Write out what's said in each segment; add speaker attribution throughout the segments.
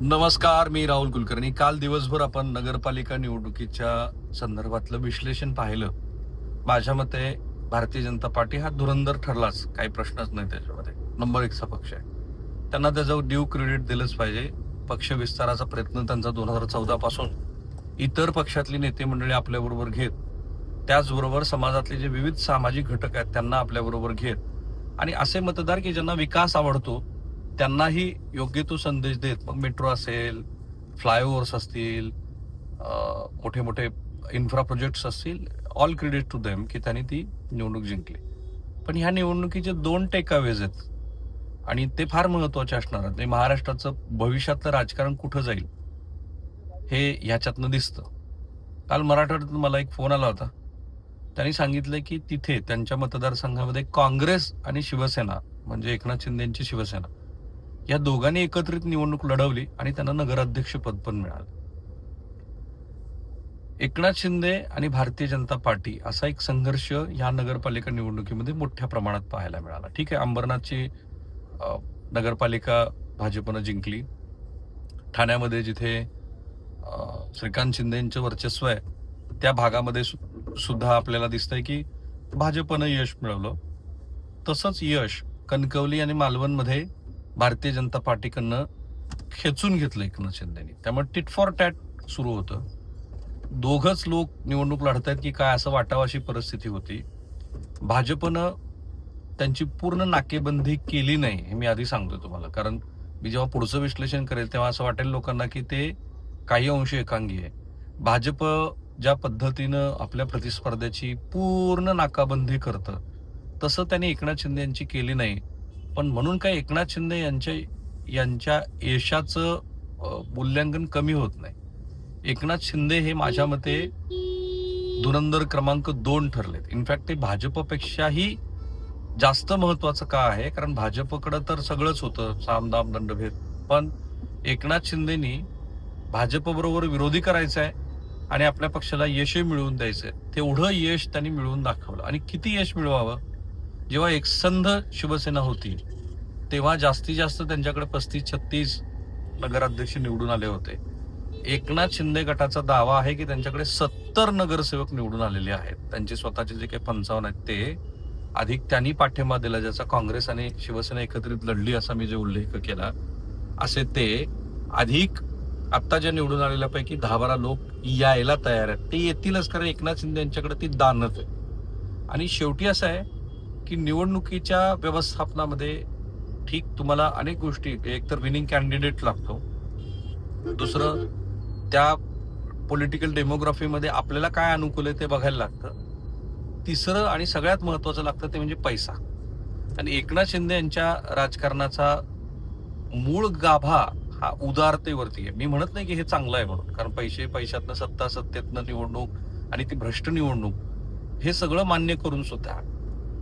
Speaker 1: नमस्कार मी राहुल कुलकर्णी. काल दिवसभर आपण नगरपालिका निवडणुकीच्या संदर्भातलं विश्लेषण पाहिलं. माझ्या मते भारतीय जनता पार्टी हा धुरंधर ठरलाच काही प्रश्नच नाही त्याच्यामध्ये. नंबर एकचा पक्ष आहे. त्यांना त्याचं ड्यू क्रेडिट दिलंच पाहिजे. पक्ष विस्ताराचा प्रयत्न त्यांचा दोन हजार चौदा पासून. इतर पक्षातली नेते मंडळी आपल्याबरोबर घेत. त्याचबरोबर समाजातले जे विविध सामाजिक घटक आहेत त्यांना आपल्याबरोबर घेत. आणि असे मतदार की ज्यांना विकास आवडतो त्यांनाही योग्य तो संदेश देत. मग मेट्रो असेल फ्लायओव्हर्स असतील मोठे मोठे इन्फ्रा प्रोजेक्ट्स असतील ऑल क्रेडिट टू देम की त्यांनी ती निवडणूक जिंकली. पण ह्या निवडणुकीचे दोन टेकावेज आहेत. आणि ते फार महत्त्वाचे असणार आहेत. म्हणजे महाराष्ट्राचं भविष्यातलं राजकारण कुठं जाईल हे ह्याच्यातनं दिसतं. काल मराठवाड्यातून मला एक फोन आला होता. त्यांनी सांगितलं की तिथे त्यांच्या मतदारसंघामध्ये काँग्रेस आणि शिवसेना म्हणजे एकनाथ शिंदेची शिवसेना या दोघांनी एकत्रित निवडणूक लढवली आणि त्यांना नगराध्यक्ष पद पण मिळालं. एकनाथ शिंदे आणि भारतीय जनता पार्टी असा एक संघर्ष या नगरपालिका निवडणुकीमध्ये मोठ्या प्रमाणात पाहायला मिळाला. ठीक आहे अंबरनाथची नगरपालिका भाजपनं जिंकली. ठाण्यामध्ये जिथे श्रीकांत शिंदेंचं वर्चस्व आहे त्या भागामध्ये सु- सुद्धा आपल्याला दिसतंय की भाजपनं यश मिळवलं. तसंच यश कणकवली आणि मालवणमध्ये भारतीय जनता पार्टीकडनं खेचून घेतलं एकनाथ शिंदेनी. त्यामुळे टिट फॉर टॅट सुरू होतं. दोघंच लोक निवडणूक लढत आहेत की काय असं वाटावं अशी परिस्थिती होती. भाजपनं त्यांची पूर्ण नाकेबंदी केली नाही हे मी आधी सांगतोय तुम्हाला. कारण मी जेव्हा पुढचं विश्लेषण करेल तेव्हा असं वाटेल लोकांना की ते काही अंश एकांगी आहे. भाजप ज्या पद्धतीनं आपल्या प्रतिस्पर्ध्याची पूर्ण नाकाबंदी करतं तसं त्यांनी एकनाथ शिंदे यांची केली नाही. पण म्हणून काय एकनाथ शिंदे यांच्या यांच्या यशाचं मूल्यांकन कमी होत नाही. एकनाथ शिंदे हे माझ्या मते धुरंधर क्रमांक दोन ठरलेत. इनफॅक्ट ते भाजपपेक्षाही जास्त महत्वाचं का आहे? कारण भाजपकडं तर सगळंच होतं सामदाम दंडभेद. पण एकनाथ शिंदेनी भाजपबरोबर विरोधी करायचं आहे आणि आपल्या पक्षाला यशही मिळवून द्यायचंय. तेवढं यश त्यांनी मिळवून दाखवलं. आणि किती यश मिळवावं? जेव्हा एकसंध शिवसेना होती तेव्हा जास्तीत जास्त त्यांच्याकडे पस्तीस छत्तीस नगराध्यक्ष निवडून आले होते. एकनाथ शिंदे गटाचा दावा आहे की त्यांच्याकडे सत्तर नगरसेवक निवडून आलेले आहेत. त्यांचे स्वतःचे जे काही पंचावन्न आहेत ते अधिक त्यांनी पाठिंबा दिला ज्याचा काँग्रेस आणि शिवसेना एकत्रित लढली असा मी जे उल्लेख केला असे ते अधिक आत्ता ज्या निवडून आलेल्यापैकी दहा बारा लोक यायला तयार आहेत. ते येतीलच कारण एकनाथ शिंदे यांच्याकडे ती दानत आहे. आणि शेवटी असं आहे की निवडणुकीच्या व्यवस्थापनामध्ये ठीक तुम्हाला अनेक गोष्टी एक तर विनिंग कॅन्डिडेट लागतो. दुसरं त्या पॉलिटिकल डेमोग्राफीमध्ये आपल्याला काय अनुकूल आहे ते बघायला लागतं. तिसरं आणि सगळ्यात महत्वाचं लागतं ते म्हणजे पैसा. आणि एकनाथ शिंदे यांच्या राजकारणाचा मूळ गाभा हा उदारतेवरती आहे. मी म्हणत नाही की हे चांगलं आहे म्हणून कारण पैसे पैशातनं सत्ता सत्तेतनं निवडणूक आणि ती भ्रष्ट निवडणूक हे सगळं मान्य करून सुद्धा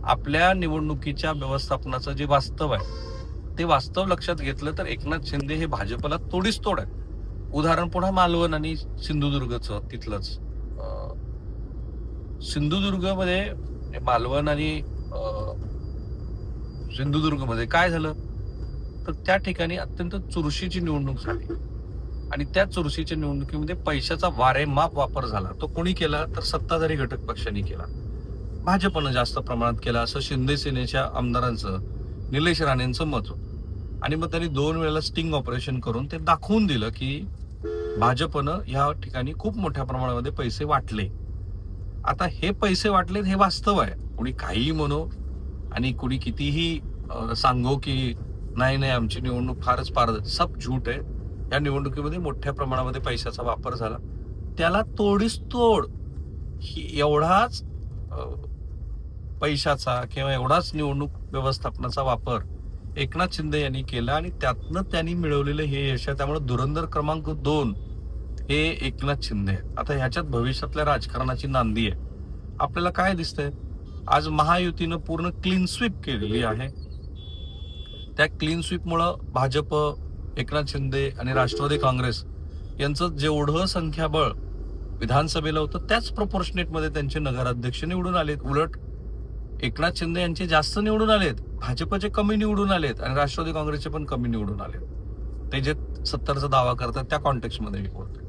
Speaker 1: आपल्या निवडणुकीच्या व्यवस्थापनाचं जे वास्तव आहे ते वास्तव लक्षात घेतलं तर एकनाथ शिंदे हे भाजपला तोडीस तोड आहे उदाहरण पुन्हा मालवण आणि सिंधुदुर्गचं तिथलंच. सिंधुदुर्गमध्ये मालवण आणि सिंधुदुर्गमध्ये काय झालं? तर त्या ठिकाणी अत्यंत चुरशीची निवडणूक झाली. आणि त्या चुरशीच्या निवडणुकीमध्ये पैशाचा वारेमाप वापर झाला. तो कोणी केला? तर सत्ताधारी घटक पक्षांनी केला. भाजपनं जास्त प्रमाणात केला असं शिंदे सेनेच्या आमदारांचं निलेश राणेंचं मत होतं. आणि मग त्यांनी दोन वेळेला स्टिंग ऑपरेशन करून ते दाखवून दिलं की भाजपनं ह्या ठिकाणी खूप मोठ्या प्रमाणामध्ये पैसे वाटले. आता हे पैसे वाटलेत हे वास्तव आहे. कोणी काहीही म्हणो आणि कोणी कितीही सांगो की नाही नाही आमची निवडणूक फारच फार सब झूट आहे. या निवडणुकीमध्ये मोठ्या प्रमाणामध्ये पैशाचा वापर झाला. त्याला तोडीस तोड. ही एवढाच पैशाचा किंवा एवढाच निवडणूक व्यवस्थापनाचा वापर एकनाथ शिंदे यांनी केला आणि त्यातनं त्यांनी मिळवलेलं हे यश आहे. त्यामुळे धुरंधर क्रमांक दोन हे एकनाथ शिंदे आता ह्याच्यात भविष्यातल्या राजकारणाची नांदी आहे. आपल्याला काय दिसतंय? आज महायुतीनं पूर्ण क्लीन स्वीप केलेली आहे. त्या क्लीन स्वीपमुळं भाजप एकनाथ शिंदे आणि राष्ट्रवादी काँग्रेस यांचं जेवढं संख्याबळ विधानसभेला होतं त्याच प्रपोर्शनेटमध्ये त्यांचे नगराध्यक्ष निवडून आलेत. उलट एकनाथ शिंदे यांचे जास्त निवडून आलेत भाजपचे कमी निवडून आलेत आणि राष्ट्रवादी काँग्रेसचे पण कमी निवडून आलेत. ते जे सत्तरचा दावा करतात त्या कॉन्टेक्स्टमध्ये मी बोलतोय.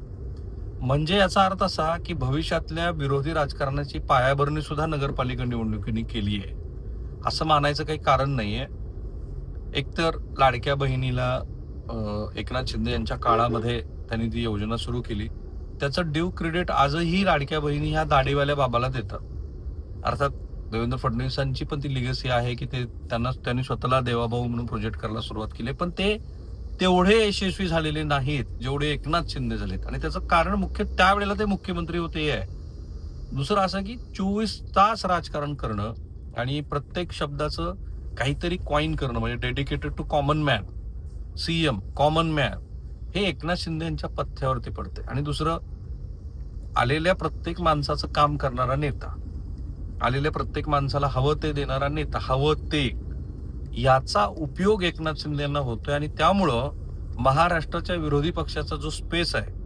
Speaker 1: म्हणजे याचा अर्थ असा की भविष्यातल्या विरोधी राजकारणाची पायाभरणी सुद्धा नगरपालिका निवडणुकीने केली आहे. असं मानायचं काही कारण नाहीये. एकतर लाडक्या बहिणीला एकनाथ शिंदे यांच्या काळामध्ये त्यांनी ती योजना सुरू केली. त्याचं ड्यू क्रेडिट आजही लाडक्या बहिणी ह्या दाढीवाल्या बाबाला देतात. अर्थात देवेंद्र फडणवीसांची पण ती लिगसी आहे की ते त्यांना त्यांनी स्वतःला देवाभाऊ म्हणून प्रोजेक्ट करायला सुरुवात केली. पण ते तेवढे यशस्वी झालेले नाहीत जेवढे एकनाथ शिंदे झालेत. आणि त्याचं कारण मुख्य त्यावेळेला ते मुख्यमंत्री होते हे आहे. दुसरं असं की चोवीस तास राजकारण करणं आणि प्रत्येक शब्दाचं काहीतरी कॉईन करणं म्हणजे dedicated to common man CM common man हे एकनाथ शिंदे यांच्या पथ्यावरती पडते आणि दुसरं आलेल्या प्रत्येक माणसाचं काम करणारा नेता आलेल्या प्रत्येक माणसाला हवं ते देणारा नेता हवं ते याचा उपयोग एकनाथ शिंदे यांना होतोय. आणि त्यामुळं महाराष्ट्राच्या विरोधी पक्षाचा जो स्पेस आहे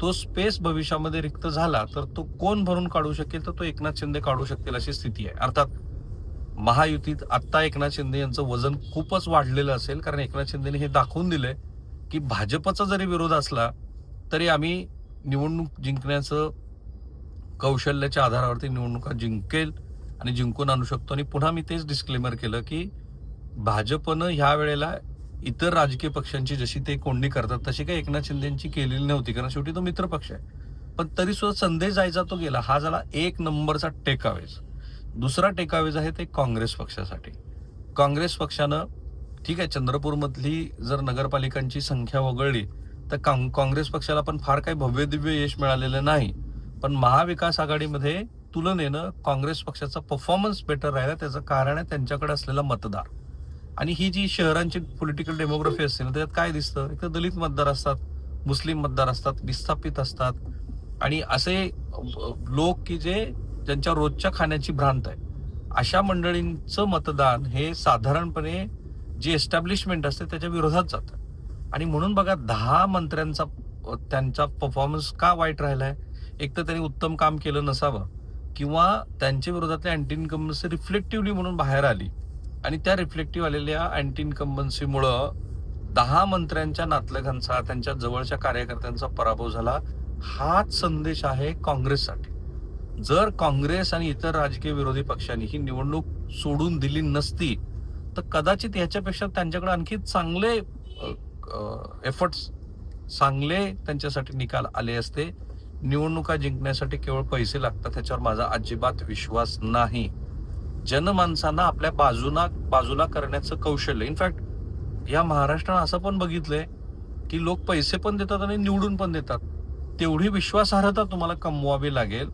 Speaker 1: तो स्पेस भविष्यामध्ये रिक्त झाला तर तो कोण भरून काढू शकेल? तर तो एकनाथ शिंदे काढू शकतील अशी स्थिती आहे. अर्थात महायुतीत आत्ता एकनाथ शिंदे यांचं वजन खूपच वाढलेलं असेल कारण एकनाथ शिंदेने हे दाखवून दिलंय की भाजपचा जरी विरोध असला तरी आम्ही निवडणूक जिंकण्याचं कौशल्याच्या आधारावरती निवडणुका जिंकेल आणि जिंकून आणू शकतो. आणि पुन्हा मी तेच डिस्क्लेमर केलं की भाजपनं ह्या वेळेला इतर राजकीय पक्षांची जशी ते कोंडी करतात तशी काही एकनाथ शिंदेची केलेली नव्हती कारण शेवटी तो मित्र पक्ष आहे. पण तरी सुद्धा संदेश जायचा तो गेला. हा झाला एक नंबरचा टेकावेज. दुसरा टेकावेज आहे ते काँग्रेस पक्षासाठी. काँग्रेस पक्षानं ठीक आहे चंद्रपूरमधली जर नगरपालिकांची संख्या वगळली तर काँ- काँग्रेस पक्षाला पण फार काही भव्य दिव्य यश मिळालेलं नाही. पण महाविकास आघाडीमध्ये तुलनेनं काँग्रेस पक्षाचा परफॉर्मन्स बेटर राहिला त्याचं कारण आहे त्यांच्याकडे असलेला मतदार. आणि ही जी शहरांची पॉलिटिकल डेमोग्राफी असते ना त्याच्यात काय दिसतं? एक तर दलित मतदार असतात मुस्लिम मतदार असतात विस्थापित असतात. आणि असे लोक की जे ज्यांच्या रोजच्या खाण्याची भ्रांत आहे अशा मंडळींचं मतदान हे साधारणपणे जी एस्टॅब्लिशमेंट असते त्याच्या विरोधात जातं. आणि म्हणून बघा दहा मंत्र्यांचा त्यांचा परफॉर्मन्स का वाईट राहिला आहे एक तर त्यांनी उत्तम काम केलं नसावं किंवा त्यांच्या विरोधातल्या अँटी इन्कम्बन्सी रिफ्लेक्टिव्हली म्हणून बाहेर आली. आणि त्या रिफ्लेक्टिव्ह आलेल्या अँटी इन्कम्बन्सीमुळं दहा मंत्र्यांच्या नातलगांचा त्यांच्या जवळच्या कार्यकर्त्यांचा पराभव झाला. हाच संदेश आहे काँग्रेससाठी. जर काँग्रेस आणि इतर राजकीय विरोधी पक्षांनी ही निवडणूक सोडून दिली नसती तर कदाचित ह्याच्यापेक्षा त्यांच्याकडे आणखी चांगले एफर्ट्स चांगले त्यांच्यासाठी निकाल आले असते. निवडणुका जिंकण्यासाठी केवळ पैसे लागतात त्याच्यावर माझा अजिबात विश्वास नाही. जनमानसांना आपल्या बाजूला बाजूला करण्याचं कौशल्य. इनफॅक्ट या महाराष्ट्रानं असं पण बघितलंय की लोक पैसे पण देतात आणि निवडून पण देतात. तेवढी विश्वासार्हता तुम्हाला कमवावी लागेल.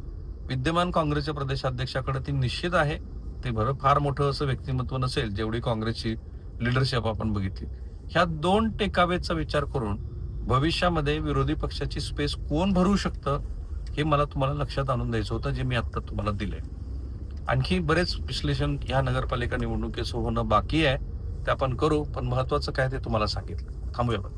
Speaker 1: विद्यमान काँग्रेसच्या प्रदेशाध्यक्षाकडे ती निश्चित आहे. ते बरं फार मोठं असं व्यक्तिमत्व नसेल जेवढी काँग्रेसची लिडरशिप आपण बघितली. ह्या दोन टेकावेचा विचार करून भविष्यामध्ये विरोधी पक्षाची स्पेस कोण भरू शकतं हे मला तुम्हाला लक्षात आणून द्यायचं होतं जे मी आत्ता तुम्हाला दिले आणखी बरेच विश्लेषण ह्या नगरपालिका निवडणुकीचं होणं बाकी आहे ते आपण करू पण महत्वाचं काय ते तुम्हाला सांगितलं. थांबूया बघ